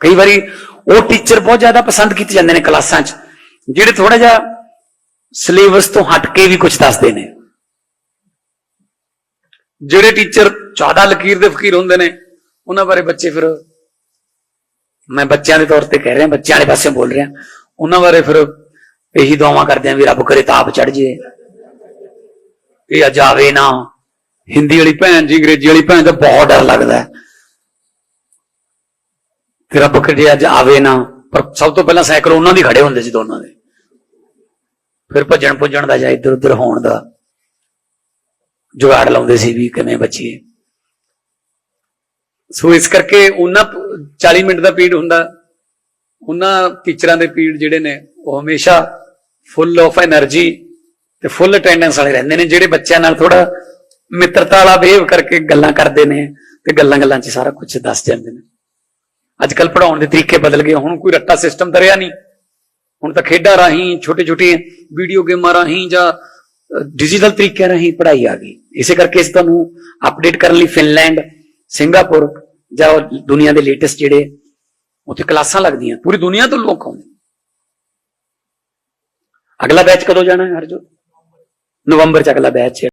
ਕਈ ਵਾਰੀ ਉਹ ਟੀਚਰ ਬਹੁਤ ਜ਼ਿਆਦਾ ਪਸੰਦ ਕੀਤੇ ਜਾਂਦੇ ਨੇ ਕਲਾਸਾਂ 'ਚ, ਜਿਹੜੇ ਥੋੜਾ ਜਿਹਾ ਸਿਲੇਬਸ ਤੋਂ ਹਟ ਕੇ ਵੀ ਕੁਝ ਦੱਸਦੇ ਨੇ। ਜਿਹੜੇ ਟੀਚਰ ਜ਼ਿਆਦਾ ਲਕੀਰ ਦੇ ਫਕੀਰ ਹੁੰਦੇ ਨੇ, ਉਹਨਾਂ ਬਾਰੇ ਬੱਚੇ ਫਿਰ ਮੈਂ ਬੱਚਿਆਂ ਦੇ ਤੌਰ ਤੇ ਕਹਿ ਰਿਹਾ, ਬੱਚਿਆਂ ਵਾਲੇ ਪਾਸੇ ਬੋਲ ਰਿਹਾ। ਉਹਨਾਂ ਬਾਰੇ ਫਿਰ ਇਹੀ ਦੁਆਵਾਂ ਕਰਦੇ ਆ ਵੀ ਰੱਬ ਕਰੇ ਤਾਪ ਚੜ ਜੇ। ਇਹ ਆ ਜਾਵੇ ਨਾ। ਹਿੰਦੀ ਵਾਲੀ ਭੈਣ ਜੀ, ਅੰਗਰੇਜ਼ੀ ਵਾਲੀ ਭੈਣ ਦਾ ਬਹੁਤ ਡਰ ਲੱਗਦਾ। ਤੇਰਾ ਪੱਖ ਜੇ ਅੱਜ ਆਵੇ ਨਾ। ਪਰ ਸਭ ਤੋਂ ਪਹਿਲਾਂ ਸਾਈਕਲ ਉਹਨਾਂ ਦੀ ਖੜੇ ਹੁੰਦੇ ਸੀ ਦੋਨਾਂ ਦੇ। ਫਿਰ ਭੱਜਣ ਭੁੱਜਣ ਦਾ ਜਾਂ ਇੱਧਰ ਉੱਧਰ ਹੋਣ ਦਾ ਜੁਗਾੜ ਲਾਉਂਦੇ ਸੀ ਵੀ ਕਿਵੇਂ ਬੱਚੀਏ। ਸੋ ਇਸ ਕਰਕੇ ਉਹਨਾਂ 40 ਮਿੰਟ ਦਾ ਪੀੜ ਹੁੰਦਾ। ਉਹਨਾਂ ਟੀਚਰਾਂ ਦੇ ਪੀੜ ਜਿਹੜੇ ਨੇ, ਉਹ ਹਮੇਸ਼ਾ ਫੁੱਲ ਆਫ એનર્ਜੀ ਤੇ ਫੁੱਲ ਅਟੈਂਡੈਂਸ ਵਾਲੇ ਰਹਿੰਦੇ ਨੇ, ਜਿਹੜੇ ਬੱਚਿਆਂ ਨਾਲ ਥੋੜਾ ਮਿੱਤਰਤਾ ਵਾਲਾ ਬਿਹੇਵ ਕਰਕੇ ਗੱਲਾਂ ਕਰਦੇ ਨੇ ਤੇ ਗੱਲਾਂ-ਗੱਲਾਂ 'ਚ ਸਾਰਾ ਕੁਝ ਦੱਸ ਜਾਂਦੇ ਨੇ। ਅੱਜ ਕੱਲ ਪੜਾਉਣ ਦੇ ਤਰੀਕੇ ਬਦਲ ਗਏ, ਹੁਣ ਕੋਈ ਰੱਟਾ ਸਿਸਟਮ ਤਾਂ ਰਿਹਾ ਨਹੀਂ। ਹੁਣ ਤਾਂ ਖੇਡਾਂ ਰਾਹੀਂ ਛੋਟੇ ਛੋਟੇ ਵੀਡੀਓ ਗੇਮਾਂ ਰਾਹੀਂ ਜਾਂ ਡਿਜੀਟਲ ਤਰੀਕਿਆਂ ਰਾਹੀਂ ਪੜ੍ਹਾਈ ਆ ਗਈ। ਇਸੇ ਕਰਕੇ ਇਸ ਤੁਹਾਨੂੰ ਅਪਡੇਟ ਕਰਨ ਲਈ ਫਿਨਲੈਂਡ ਸਿੰਗਾਪੁਰ ਜਾਂ ਉਹ ਦੁਨੀਆ ਦੇ ਲੇਟੈਸਟ ਜਿਹੜੇ ਉੱਥੇ ਕਲਾਸਾਂ ਲੱਗਦੀਆਂ। ਪੂਰੀ ਦੁਨੀਆ ਤੋਂ ਲੋਕ ਆਉਂਦੇ। ਅਗਲਾ ਬੈਚ ਕਦੋਂ ਜਾਣਾ ਹੈ ਹਰਜੋ ਨਵੰਬਰ ਚ ਅਗਲਾ ਬੈਚ ਹੈ।